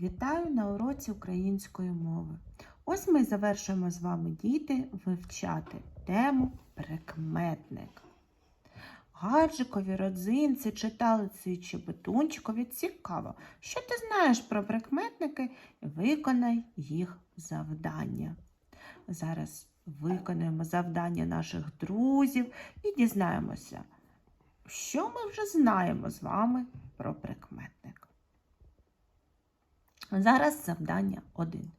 Вітаю на уроці української мови. Ось ми завершуємо з вами діти вивчати тему прикметник. Гаджикові, родзинці, читалиці і чебетунчикові цікаво, що ти знаєш про прикметники, виконай їх завдання. Зараз виконаємо завдання наших друзів і дізнаємося, що ми вже знаємо з вами про прикметник. Зараз завдання 1.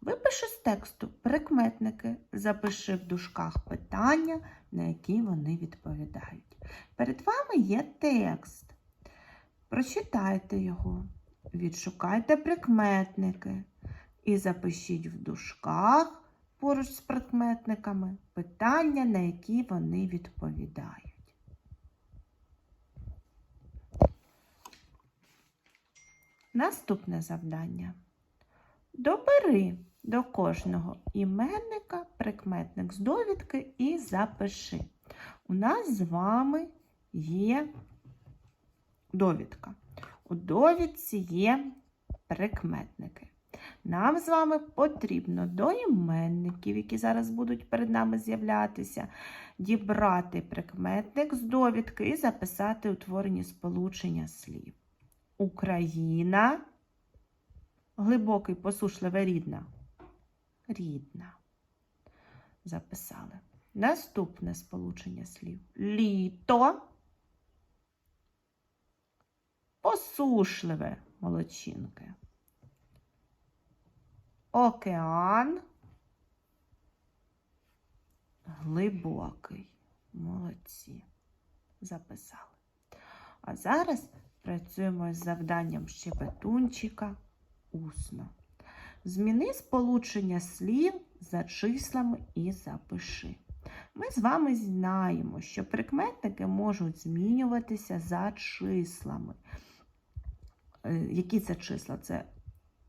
Випиши з тексту прикметники, запиши в дужках питання, на які вони відповідають. Перед вами є текст. Прочитайте його, відшукайте прикметники і запишіть в дужках поруч з прикметниками питання, на які вони відповідають. Наступне завдання. Добери до кожного іменника прикметник з довідки і запиши. У нас з вами є довідка. У довідці є прикметники. Нам з вами потрібно до іменників, які зараз будуть перед нами з'являтися, дібрати прикметник з довідки і записати утворені сполучення слів. Україна. Глибокий, посушливе рідна. Рідна. Записали. Наступне сполучення слів. Літо. Посушливе молодчинки. Океан. Глибокий. Молодці. Записали. А зараз працюємо з завданням щебетунчика усно. Зміни сполучення слів за числами і запиши. Ми з вами знаємо, що прикметники можуть змінюватися за числами. Е, Які це числа? Це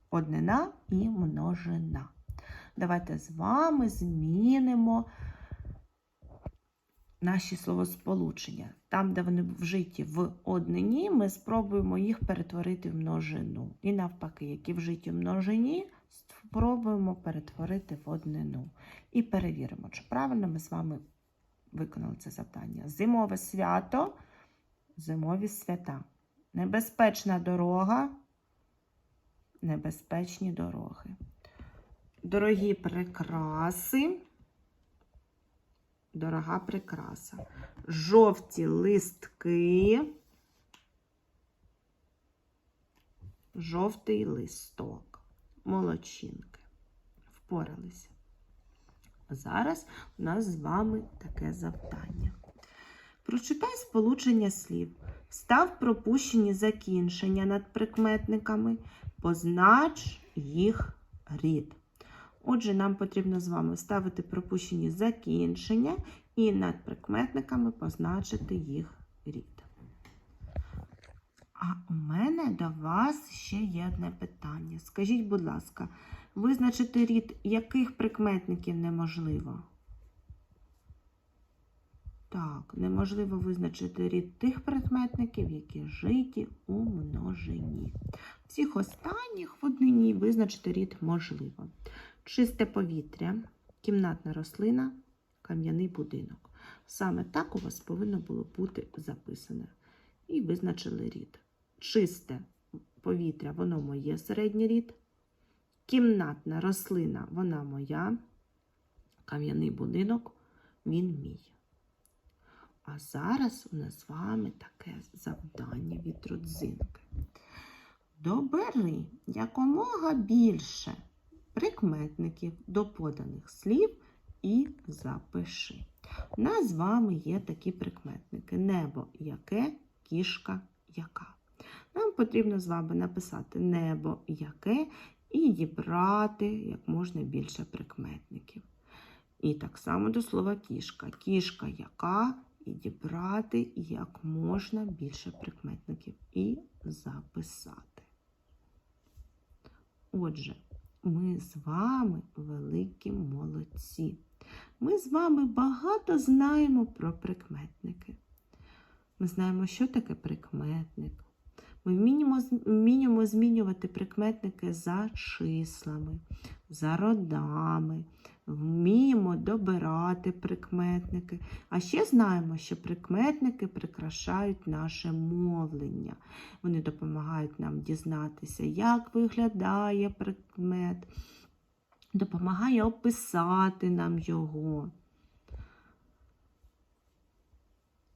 однина і множина. Давайте з вами змінимо наші словосполучення. Там, де вони вжиті в однині, ми спробуємо їх перетворити в множину. І навпаки, які вжиті в множині, спробуємо перетворити в однину. І перевіримо, чи правильно ми з вами виконали це завдання. Зимове свято, зимові свята. Небезпечна дорога, небезпечні дороги. Дорогі прикраси дорога прикраса. Жовті листки, жовтий листок, молодчинки. Впоралися. Зараз у нас з вами таке завдання. Прочитай сполучення слів. Став пропущені закінчення над прикметниками, познач їх рід. Отже, нам потрібно з вами вставити пропущені закінчення і над прикметниками позначити їх рід. А у мене до вас ще є одне питання. Скажіть, будь ласка, визначити рід яких прикметників неможливо? Так, неможливо визначити рід тих прикметників, які житі у множині. Всіх останніх в однині визначити рід можливо. Чисте повітря, кімнатна рослина, кам'яний будинок. Саме так у вас повинно було бути записане. І визначили рід. Чисте повітря, воно моє середній рід. Кімнатна рослина, вона моя. Кам'яний будинок, він мій. А зараз у нас з вами таке завдання від родзинки. Добери якомога більше прикметників до поданих слів і запиши. У нас з вами є такі прикметники: небо яке, кішка яка. Нам потрібно з вами написати небо яке і дібрати як можна більше прикметників. І так само до слова кішка. Кішка яка і дібрати як можна більше прикметників і записати. Отже, ми з вами великі молодці. Ми з вами багато знаємо про прикметники. Ми знаємо, що таке прикметник. Ми вміємо, змінювати прикметники за числами, за родами, вміємо добирати прикметники. А ще знаємо, що прикметники прикрашають наше мовлення. Вони допомагають нам дізнатися, як виглядає прикмет, допомагає описати нам його.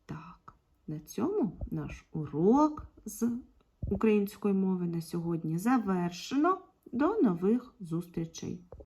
Так, на цьому наш урок з української мови на сьогодні завершено. До нових зустрічей!